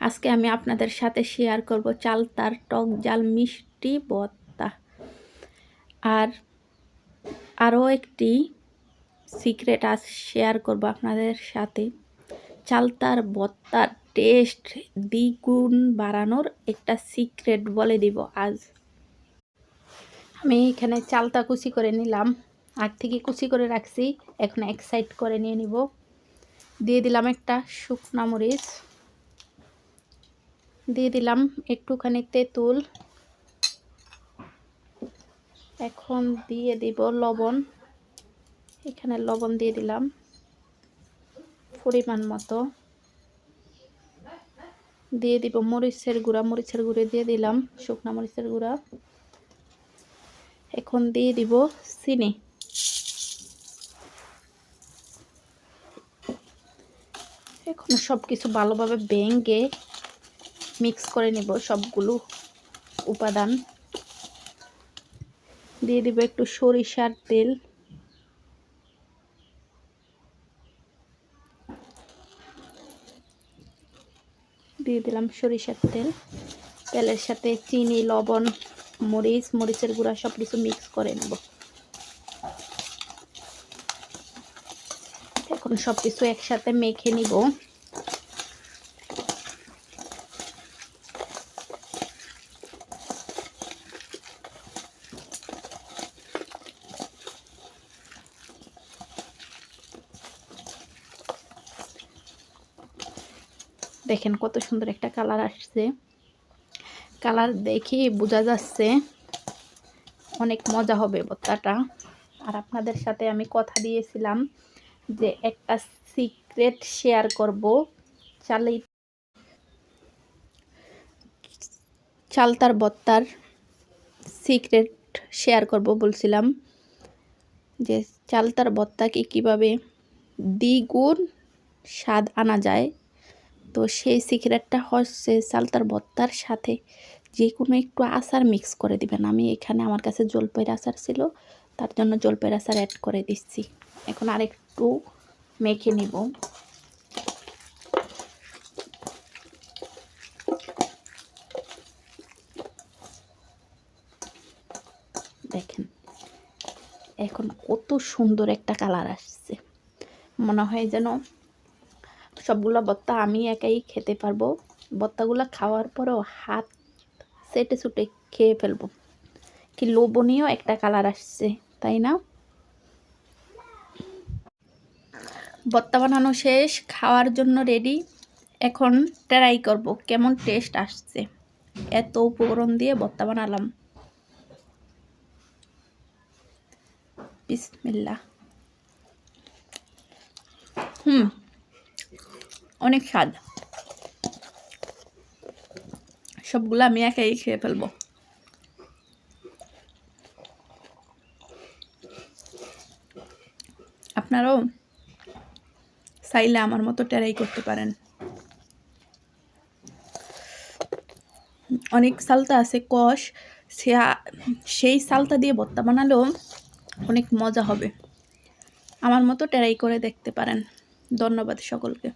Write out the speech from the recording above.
আজকে আমি আপনাদের সাথে শেয়ার করব চালতার টক জাল, মিষ্টি ভর্তা আর আরও একটি সিক্রেট আজ শেয়ার করব আপনাদের সাথে। চালতার ভর্তার টেস্ট দ্বিগুণ বাড়ানোর একটা সিক্রেট বলে দিব আজ। আমি এখানে চালতা কুচি করে নিলাম। আগ থেকে কুচি করে রাখছি, এখন এক সাইড করে নিয়ে নিব। দিয়ে দিলাম একটা শুকনা মরিচ। দিয়ে দিলাম একটুখানি তেঁতুল। এখন দিয়ে দিব লবণ। এখানে লবণ দিয়ে দিলাম পরিমাণ মতো। দিয়ে দিব মরিচের গুঁড়া, মরিচের গুঁড়ো দিয়ে দিলাম, শুকনা মরিচের গুঁড়া। এখন দিয়ে দিব চিনি। এখন সব কিছু ভালোভাবে ভেঙে মিক্স করে নিব সবগুলো উপাদান। দিয়ে দিব একটু সরিষার তেল। দিয়ে দিলাম সরিষার তেল। তেলের সাথে চিনি, লবণ, মরিচ, মরিচের গুঁড়া সব কিছু মিক্স করে নেব। এখন সব কিছু একসাথে মেখে নিব। দেখেন কত সুন্দর একটা কালার আসছে। কালার দেখি বোঝা যাচ্ছে অনেক মজা হবে ভর্তাটা আর আপনাদের সাথে আমি কথা দিয়েছিলাম যে একটা সিক্রেট শেয়ার করব চালি চালতার বত্তার সিক্রেট শেয়ার করব বলছিলাম যে চালতার বত্তাকে কীভাবে দ্বিগুণ স্বাদ আনা যায় তো সেই সিক্রেটটা হচ্ছে চালতার ভর্তার সাথে যে কোনো একটু আচার মিক্স করে দিবেন। আমি এখানে আমার কাছে জলপাইয়ের আচার ছিল, তার জন্য জলপাইয়ের আচার অ্যাড করে দিচ্ছি। এখন আরেকটু মেখে নিব। দেখেন, এখন কত সুন্দর একটা কালার আসছে। মনে হয় যেন সবগুলো বত্তা আমি একাই খেতে পারব। বত্তাগুলো খাওয়ার পরেও হাত সেটে সুটে খেয়ে ফেলব। কি লোভনীয় একটা কালার আসছে, তাই না? বত্তা বানানো শেষ, খাওয়ার জন্য রেডি এখন ট্রাই করব কেমন টেস্ট আসছে। এত উপকরণ দিয়ে বত্তা বানালাম। বিসমিল্লা হুম। অনেক স্বাদ। সবগুলো আমি একাই খেয়ে ফেলব। আপনারাও চাইলে আমার মতো টেরাই করতে পারেন। অনেক সালতা আছে, কষ সেই সালতা দিয়ে ভর্তা বানালেও অনেক মজা হবে। আমার মতো টেরাই করে দেখতে পারেন। ধন্যবাদ সকলকে।